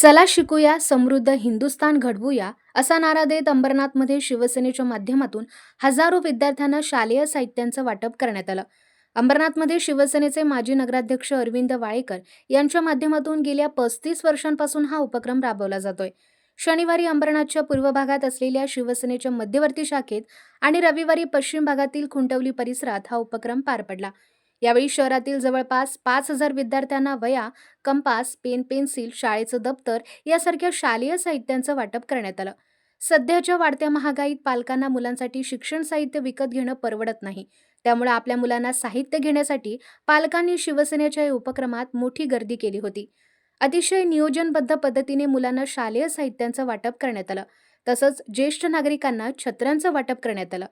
चला शिकूया समृद्ध हिंदुस्थान घडवूया असा नारा देत अंबरनाथमध्ये शिवसेनेच्या माध्यमातून हजारो विद्यार्थ्यांना शालेय साहित्यांचं वाटप करण्यात आलं. अंबरनाथमध्ये शिवसेनेचे माजी नगराध्यक्ष अरविंद वाळेकर यांच्या माध्यमातून गेल्या पस्तीस वर्षांपासून हा उपक्रम राबवला जातोय. शनिवारी अंबरनाथच्या पूर्व भागात असलेल्या शिवसेनेच्या मध्यवर्ती शाखेत आणि रविवारी पश्चिम भागातील खुंटवली परिसरात हा उपक्रम पार पडला. यावेळी शहरातील जवळपास पाच हजार विद्यार्थ्यांना वया कंपास पेन पेन्सिल शाळेचं दप्तर यासारख्या शालेय साहित्यांचं वाटप करण्यात आलं. सध्याच्या वाढत्या महागाईत पालकांना मुलांसाठी शिक्षण साहित्य विकत घेणं परवडत नाही. त्यामुळे आपल्या मुलांना साहित्य घेण्यासाठी पालकांनी शिवसेनेच्या या उपक्रमात मोठी गर्दी केली होती. अतिशय नियोजनबद्ध पद्धतीने मुलांना शालेय साहित्यांचं वाटप करण्यात आलं. तसंच ज्येष्ठ नागरिकांना छत्र्यांचं वाटप करण्यात आलं.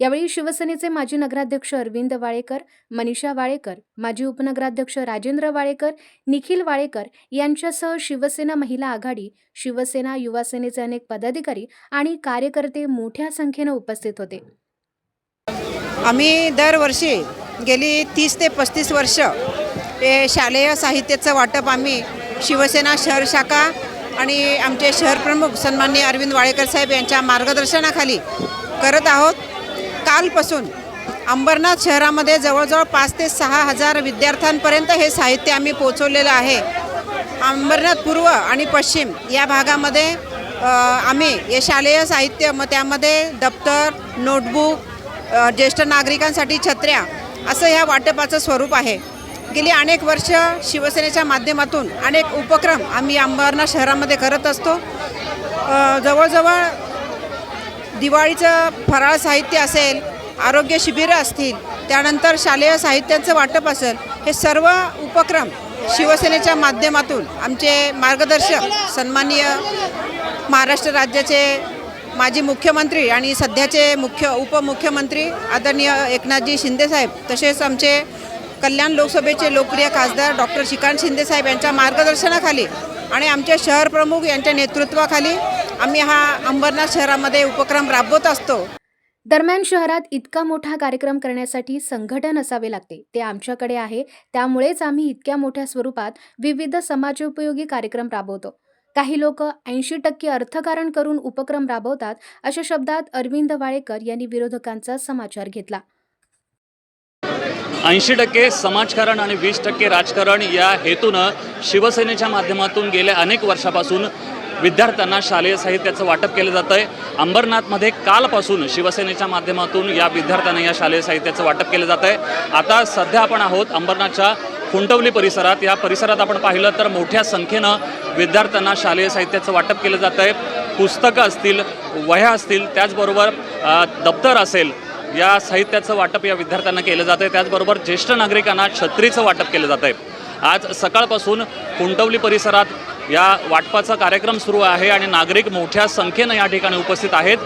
यावेळी शिवसेनेचे माजी नगराध्यक्ष अरविंद वाळेकर मनीषा वाळेकर माजी उपनगराध्यक्ष राजेंद्र वाळेकर निखिल वाळेकर यांच्यासह शिवसेना महिला आघाडी शिवसेना युवा सेनेचे अनेक पदाधिकारी आणि कार्यकर्ते मोठ्या संख्येनं उपस्थित होते. आम्ही दरवर्षी गेली तीस ते पस्तीस वर्ष हे शालेय साहित्याचं वाटप आम्ही शिवसेना शहर शाखा आणि आमचे शहर प्रमुख सन्माननीय अरविंद वाळेकर साहेब यांच्या मार्गदर्शनाखाली करत आहोत. कालपासून अंबरनाथ शहरामध्ये जवळजवळ पाच ते सहा हजार विद्यार्थ्यांपर्यंत हे साहित्य आम्ही पोचवलेलं आहे. अंबरनाथ पूर्व आणि पश्चिम या भागामध्ये आम्ही हे शालेय साहित्य मग त्यामध्ये दप्तर नोटबुक ज्येष्ठ नागरिकांसाठी छत्र्या असं ह्या वाटपाचं स्वरूप आहे. गेली अनेक वर्ष शिवसेनेच्या माध्यमातून अनेक उपक्रम आम्ही अंबरनाथ शहरामध्ये करत असतो. जवळजवळ दिवाळीचं फराळ साहित्य असेल आरोग्य शिबिरं असतील त्यानंतर शालेय साहित्यांचं वाटप असेल हे सर्व उपक्रम शिवसेनेच्या माध्यमातून आमचे मार्गदर्शक सन्माननीय महाराष्ट्र राज्याचे माजी मुख्यमंत्री आणि सध्याचे मुख्य उपमुख्यमंत्री आदरणीय एकनाथजी शिंदेसाहेब तसेच आमचे कल्याण लोकसभेचे लोकप्रिय खासदार डॉक्टर श्रीकांत शिंदेसाहेब यांच्या मार्गदर्शनाखाली आणि आमचे शहर प्रमुख यांच्या नेतृत्वाखाली आम्ही हा अंबरनाथ शहरामध्ये उपक्रम राबवत असतो. दरम्यान शहरात इतका मोठा कार्यक्रम करण्यासाठी संघटन असावे लागते. ते आमच्याकडे आहे. त्यामुळेच आम्ही इतक्या मोठ्या स्वरूपात विविध समाजोपयोगी कार्यक्रम राबवतो. काही लोक ऐंशी टक्के अर्थकारण करून उपक्रम राबवतात अशा शब्दात अरविंद वाळेकर यांनी विरोधकांचा समाचार घेतला. ऐंशी टक्के समाजकारण आणि वीस टक्के राजकारण या हेतूनं शिवसेनेच्या माध्यमातून गेल्या अनेक वर्षापासून विद्यार्थ्यांना शालेय साहित्याचं वाटप केलं जातं आहे. अंबरनाथमध्ये कालपासून शिवसेनेच्या माध्यमातून या विद्यार्थ्यांना या शालेय साहित्याचं वाटप केलं जातं आहे. आता सध्या आपण आहोत अंबरनाथच्या खुंटवली परिसरात. या परिसरात आपण पाहिलं तर मोठ्या संख्येनं विद्यार्थ्यांना शालेय साहित्याचं वाटप केलं जातं आहे. पुस्तकं असतील वह्या असतील त्याचबरोबर दप्तर असेल या साहित्याचं वाटप या विद्यार्थ्यांना केलं जातं आहे त्याचबरोबर ज्येष्ठ नागरिकांना छत्रीचं वाटप केलं जातं आहे आज सकाळपासून कुंटवली परिसरात या वाटपाचा कार्यक्रम सुरू आहे आणि नागरिक मोठ्या संख्येनं या ठिकाणी उपस्थित आहेत.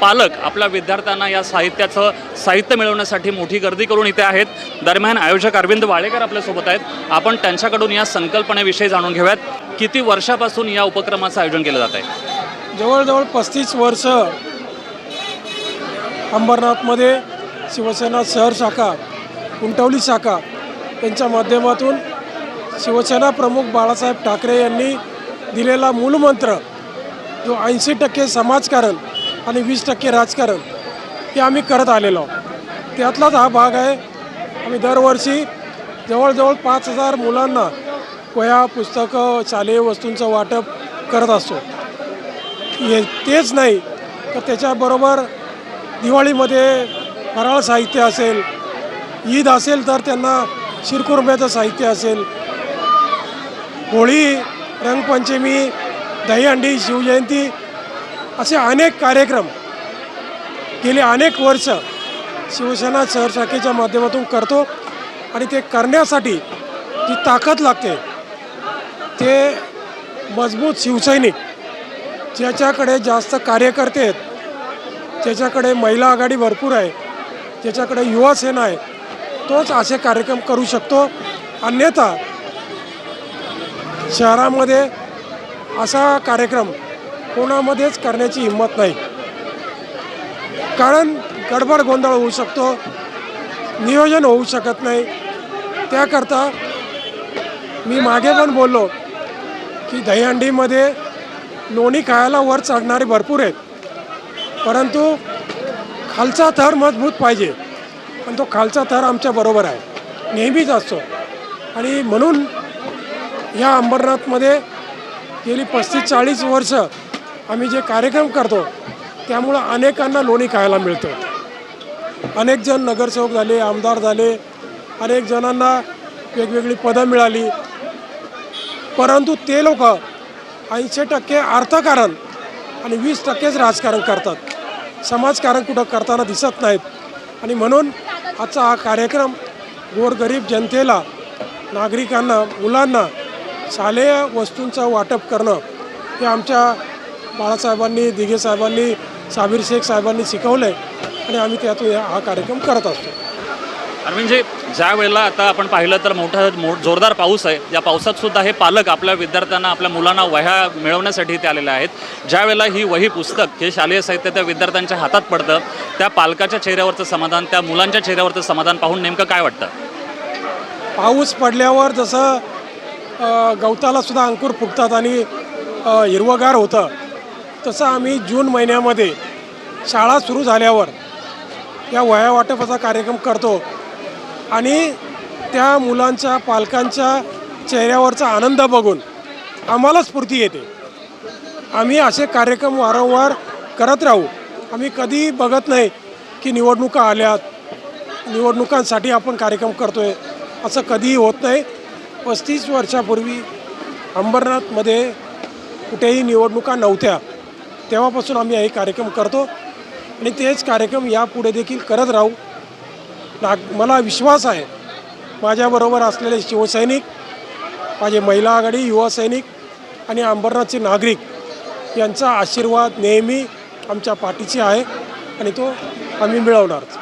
पालक आपल्या विद्यार्थ्यांना या साहित्याचं साहित्य मिळवण्यासाठी मोठी गर्दी करून इथे आहेत. दरम्यान आयोजक अरविंद वाळेकर आपल्यासोबत आहेत. आपण त्यांच्याकडून या संकल्पनेविषयी जाणून घेऊयात. किती वर्षापासून या उपक्रमाचं आयोजन केलं जात आहे जवळजवळ पस्तीस वर्ष अंबरनाथमध्ये शिवसेना शहर शाखा कुंटवली शाखा यांच्या माध्यमातून शिवसेना प्रमुख बाळासाहेब ठाकरे यांनी दिलेला मूलमंत्र जो ऐंशी टक्के समाजकारण आणि वीस टक्के राजकारण हे आम्ही करत आलेलो आहोत. त्यातलाच हा भाग आहे. आम्ही दरवर्षी जवळजवळ पाच हजार मुलांना वह्या पुस्तकं शालेय वस्तूंचं वाटप करत असतो. हे तेच नाही तर त्याच्याबरोबर दिवाळीमध्ये फराळ साहित्य असेल ईद असेल तर त्यांना शिरकुर्म्याचं साहित्य असेल. होळी रंगपंचमी दहीहंडी शिवजयंती असे अनेक कार्यक्रम गेली अनेक वर्ष शिवसेना सहरशाखेच्या माध्यमातून करतो आणि ते करण्यासाठी जी ताकद लागते ते मजबूत शिवसैनिक ज्याच्याकडे जास्त कार्यकर्ते आहेत ज्याच्याकडे महिला आघाडी भरपूर आहे ज्याच्याकडे युवा सेना आहे तोच असे कार्यक्रम करू शकतो. अन्यथा शहरामध्ये असा कार्यक्रम कोणामध्येच करण्याची हिंमत नाही. कारण गडबड गोंधळ होऊ शकतो नियोजन होऊ शकत नाही. त्याकरता मी मागे पण बोललो की दहीहंडीमध्ये लोणी खायला वर चढणारे भरपूर आहेत. परंतु खालचा थर मजबूत पाहिजे. पण तो खालचा थर आमच्या बरोबर आहे. नेहमीच असतो. आणि म्हणून या अंबरनाथमध्ये गेली पस्तीस चाळीस वर्ष आम्ही जे कार्यक्रम करतो त्यामुळं अनेकांना लोणी खायला मिळतं. अनेक जण नगरसेवक झाले आमदार झाले अनेक जणांना वेगवेगळी पदं मिळाली. परंतु ते लोक ऐंशी टक्के अर्थकारण आणि वीस टक्केच राजकारण करतात. समाजकारण कुठं करताना दिसत नाहीत. आणि म्हणून आजचा हा कार्यक्रम गोरगरीब जनतेला नागरिकांना मुलांना शालेय वस्तूंचं वाटप करणं हे आमच्या बाळासाहेबांनी दिघे साहेबांनी साबीर शेख साहेबांनी शिकवलं आहे आणि आम्ही त्यातून हा कार्यक्रम करत असतो. अरविंदजी म्हणजे ज्या वेळेला आता आपण पाहिलं तर मोठा मो जोरदार पाऊस आहे. या पावसात सुद्धा हे पालक आपल्या विद्यार्थ्यांना आपल्या मुलांना वह्या मिळवण्यासाठी इथे आलेले आहेत. ज्या वेळेला ही वही पुस्तक हे शालेय साहित्य त्या विद्यार्थ्यांच्या हातात पडतं त्या पालकाच्या चेहऱ्यावरचं समाधान त्या मुलांच्या चेहऱ्यावरचं समाधान पाहून नेमकं काय वाटतं? पाऊस पडल्यावर जसं गवताला सुद्धा अंकुर फुटतात आणि हिरवगार होतं तसं आम्ही जून महिन्यामध्ये शाळा सुरू झाल्यावर या वह्या वाटपाचा कार्यक्रम करतो. आणि त्या मुलांच्या पालकांच्या चेहऱ्यावरचा आनंद बघून आम्हाला स्फूर्ती येते. आम्ही असे कार्यक्रम वारंवार करत राहू. आम्ही कधी बघत नाही की निवडणुका आल्यात. निवडणुकांसाठी आपण कार्यक्रम करतोय. असं कधीही होत नाही. पस्तीस वर्षापूर्वी अंबरनाथमध्ये कुठेही निवडणुका नव्हत्या. तेव्हापासून आम्ही हे कार्यक्रम करतो. आणि तेच कार्यक्रम यापुढे देखील करत राहू. नाग मला विश्वास आहे. माझ्याबरोबर असलेले शिवसैनिक माझे महिला आघाडी युवा सैनिक आणि अंबरनाथचे नागरिक यांचा आशीर्वाद नेहमी आमच्या पाठीशी आहे आणि तो आम्ही मिळवणारच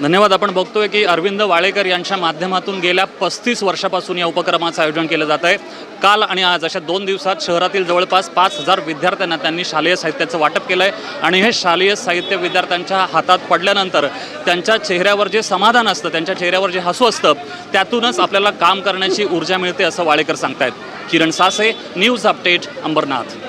धन्यवाद. आपण बघतोय की अरविंद वाळेकर यांच्या माध्यमातून गेल्या पस्तीस वर्षापासून या उपक्रमाचं आयोजन केलं जात आहे काल आणि आज अशा दोन दिवसात शहरातील जवळपास पाच हजार विद्यार्थ्यांना त्यांनी शालेय साहित्याचं वाटप केलं आहे आणि हे शालेय साहित्य विद्यार्थ्यांच्या हातात पडल्यानंतर त्यांच्या चेहऱ्यावर जे समाधान असतं त्यांच्या चेहऱ्यावर जे हसू असतं त्यातूनच आपल्याला काम करण्याची ऊर्जा मिळते असं वाळेकर सांगतायत. Kiran Sase news update Ambernath.